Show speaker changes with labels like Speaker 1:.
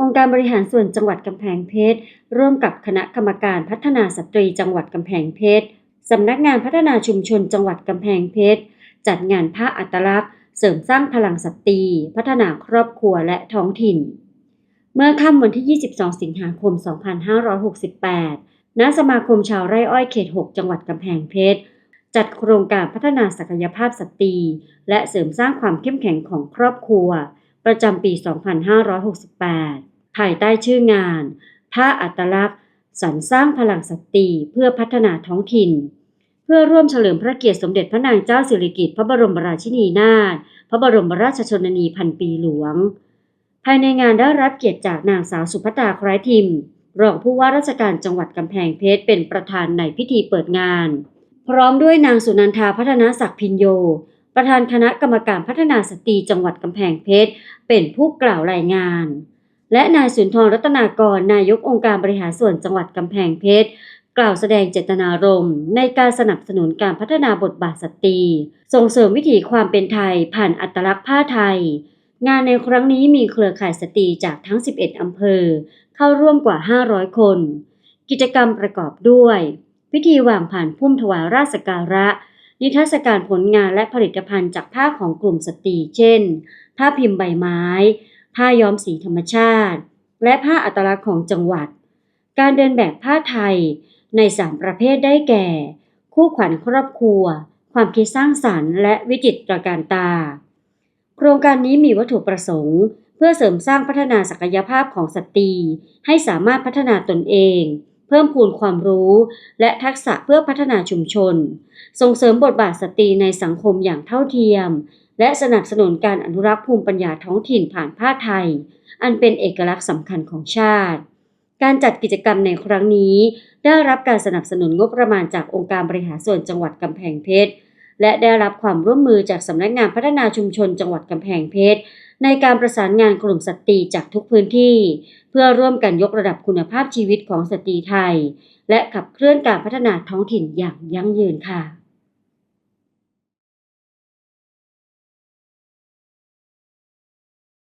Speaker 1: องค์การบริหารส่วนจังหวัดกำแพงเพชร ร่วมกับคณะกรรมการพัฒนาสตรีจังหวัดกำแพงเพชรสำนักงานพัฒนาชุมชนจังหวัดกำแพงเพชร จัดงานผ้าอัตลักษณ์ เสริมสร้างพลังสตรีพัฒนาครอบครัวและท้องถิ่น เมื่อค่ำวันที่ 22 สิงหาคม 2568 ณ สมาคมชาวไร่อ้อยเขต 6 จังหวัดกำแพงเพชร จัดโครงการพัฒนาศักยภาพสตรีและเสริมสร้างความเข้มแข็งของครอบครัว ประจำปี 2568 ภายใต้ชื่องานผ้าอัตลักษณ์สรรสร้างพลังสตรีเพื่อพัฒนาท้องถิ่น เพื่อร่วมเฉลิมพระเกียรติสมเด็จพระนางเจ้าสิริกิติ์พระบรมราชินีนาถพระบรมราชชนนีพันปีหลวง ภายในงานได้รับเกียรติจากนางสาวสุภัตราคล้ายทิมรองผู้ว่าราชการจังหวัดกำแพงเพชรเป็นประธานในพิธีเปิดงาน พร้อมด้วยนางสุนันทาพัฒนาศักดิ์พินโย ประธานคณะกรรมการพัฒนาสตรีจังหวัดกำแพงเพชร เป็นผู้กล่าวรายงาน และนายสุนทรรัตนากรนายกองค์การบริหารส่วนจังหวัดกำแพงเพชรกล่าวแสดงเจตนารมณ์ในการสนับสนุนการพัฒนาบทบาทสตรี ส่งเสริมวิถีความเป็นไทยผ่านอัตลักษณ์ผ้าไทย งานในครั้งนี้มีเครือข่ายสตรีจากทั้ง 11 อำเภอ เข้าร่วมกว่า 500 คน กิจกรรมประกอบด้วย พิธีวางผ่านพุ่มถวายราชการะ นิทรรศการผลงานและผลิตภัณฑ์จากผ้าของกลุ่มสตรี เช่น ผ้าพิมพ์ใบไม้ ผ้าย้อมสีธรรมชาติ และผ้าอัตลักษณ์ของจังหวัด การเดินแบบผ้าไทยใน3ประเภทได้แก่ คู่ขวัญครอบครัว ความคิดสร้างสรรค์ และวิจิตรการตา โครงการนี้มีวัตถุประสงค์ เพื่อเสริมสร้างพัฒนาศักยภาพของสตรี ให้สามารถพัฒนาตนเอง พิ่มพูนความรู้ และทักษะเพื่อพัฒนาชุมชน ส่งเสริมบทบาทสตรีในสังคมอย่างเท่าเทียม และสนับสนุนการอนุรักษ์ภูมิปัญญาท้องถิ่นผ่านผ้าไทย อันเป็นเอกลักษณ์สำคัญของชาติ การจัดกิจกรรมในครั้งนี้ ได้รับการสนับสนุนงบประมาณจากองค์การบริหารส่วนจังหวัดกำแพงเพชร และได้รับความร่วมมือจากสำนักงานพัฒนาชุมชนจังหวัดกำแพงเพชร ในการประสานงานกลุ่มสตรีจากทุกพื้นที่ เพื่อร่วมกันยกระดับคุณภาพชีวิตของสตรีไทย และขับเคลื่อนการพัฒนาท้องถิ่นอย่างยั่งยืนค่ะ